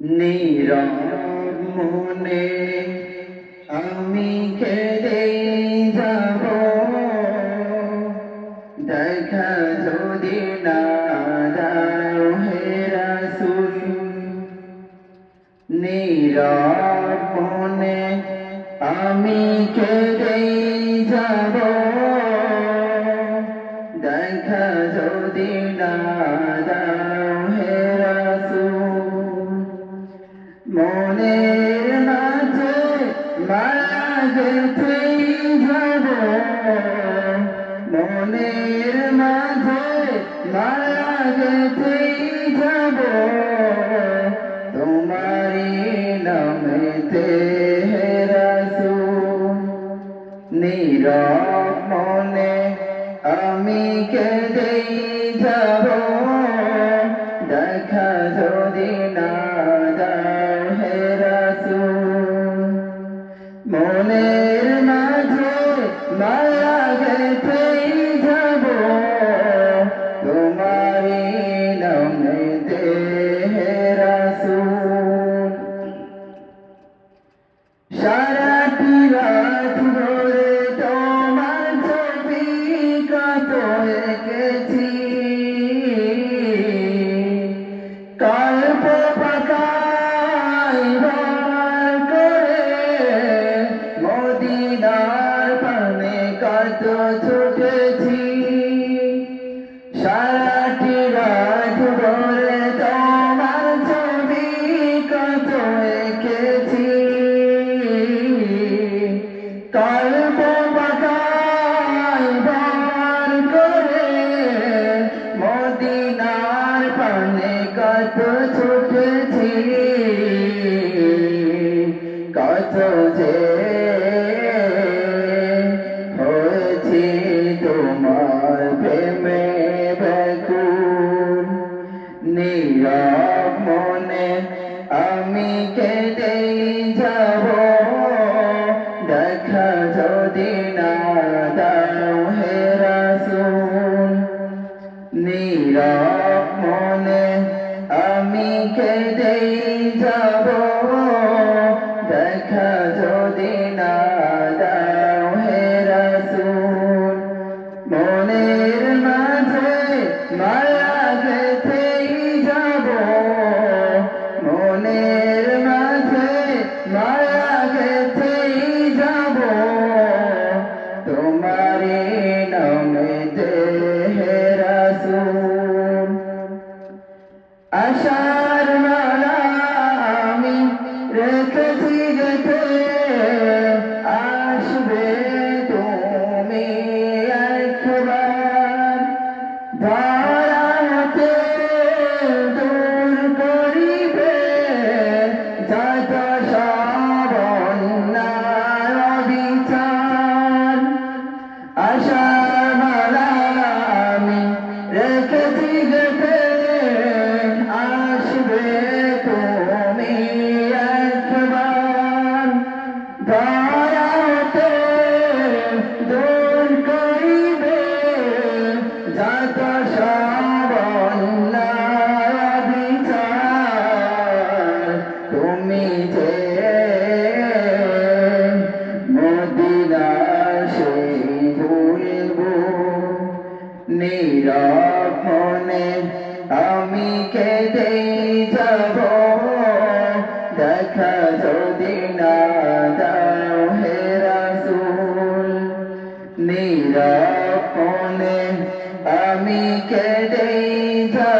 নীরব মনে আমি খেলে যাব। দেখা যদি না দাও হেরা সুর নীরব আমি খেলে যাব। মনের মাঝে মায়া গেথেই যাব। তোমারি নামেতে হেরাসু নীরব মনে আমি কেঁদেই যাব। দেখা যদি না দাও হেরাসু মনের মাঝে मैं लगे तेरी ভরে তোমার ছবি কত এঁকেছি কাল্প বাগার করে মদিনার পানে কত ছুটেছি। মনে আমি কেঁদেই যাব। Bye-bye. নিরাপনে আমি কেঁদে যা